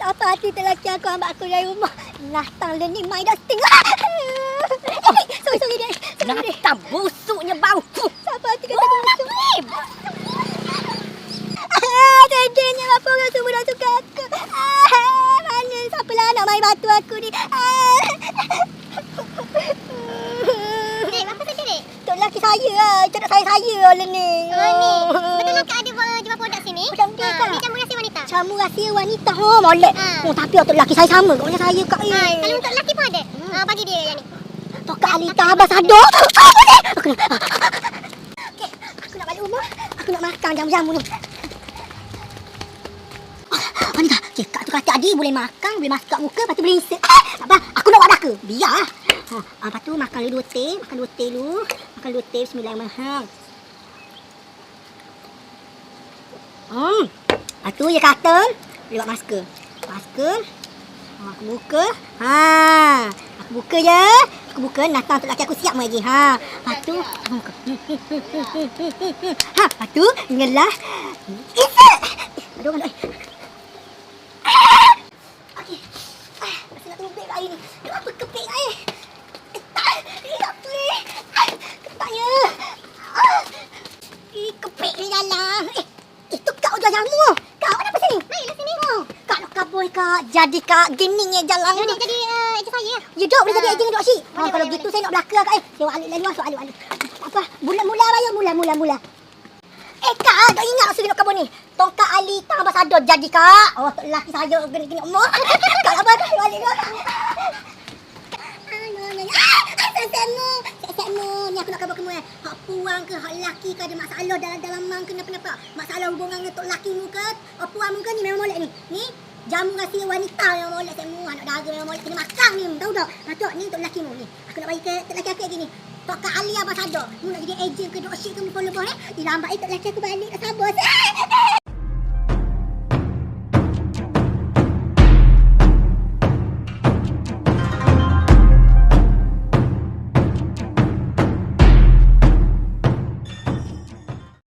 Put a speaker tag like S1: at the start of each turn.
S1: Siapa hati lelaki aku ambil aku dari rumah. Natang learning my dusting. Eh, sorry, sorry dia. Sorry dia.
S2: Nak busuknya bau.
S1: Siapa hati kata aku busuk. Ah, Sedihnya apa orang semua dah suka aku. Ah, mana siapalah nak main batu aku ni. Ah.
S3: Dek, apa sedih dek?
S1: Tok lelaki saya lah. Tak nak saya-saya oleh ni.
S3: Oh, ni. Betul lah Kak ada jual produk sini?
S1: Macam dia,
S3: Ah,
S1: Kak.
S3: Jamu rahsia wanita.
S1: Wanita. Oh, molek.
S3: Ha.
S1: Oh, tapi untuk lelaki saya sama. Kau macam saya, Kak.
S3: Ha, kalau untuk lelaki pun ada. Ha, bagi dia yang ni.
S1: Tok Kak Alita Abasado. Ah, boleh. Aku nak... Okey, aku nak balik rumah. Aku nak makan jamu-jamu ni. Ah, Wanita, cakap tu kata Adi boleh makan, boleh masak kat muka, lepas tu boleh insert. Ah, apa, aku nak buat ke? Biar. Ha, lepas tu makan dulu dua teh, makan dua teh dulu. Makan dua teh, bismillahirrahmanirrahim. Hmm. Lepas tu je kata, boleh buat masker. Masker. Ha, aku buka. Ha. Aku buka je. Aku buka. Natang untuk laki aku siap lagi. Ha. Lepas tu. aku buka. Ha. Lepas tu. Ngelah. Aduh, aduh. Jamu. Kau kenapa sini? Oh, kak nak kabur kak. Jadi kak gening je jalan.
S3: Jadi, jadi uh, ejen saya.
S1: You duduk boleh jadi
S3: Ah.
S1: agent duduk sini. Ha,
S3: Boleh,
S1: kalau
S3: boleh,
S1: gitu saya nak belakang kak. Eh, sewa alik lalu masuk alik alik. Apa? Mula-mula bayar mula-mula mula. Eh kak, dah ingat masa duduk kabur ni. Tongkat Ali tak ambasador jadi kak. Oh, tok lelaki saya gini-gini umur. kak apa tu? Sewa alik Kabur kamu eh. Hak puang ke, hak lelaki ke ada masalah dalam dalam mang ke kenapa-napa. Masalah hubungan dengan tok lelaki mu ke, hak puang mu ke ni memang molek ni. Ni jamu rahsia wanita yang molek semu. Anak dara memang molek kena makan ni. Tahu tak? Patut ni untuk lelaki mu ni. Aku nak bagi ke tok lelaki aku lagi ni. Tok Kak Ali Abang Sadar. Mu nak jadi ejen ke dropship ke mu follow bos eh. Dilambat eh tok lelaki aku balik ke Sabah.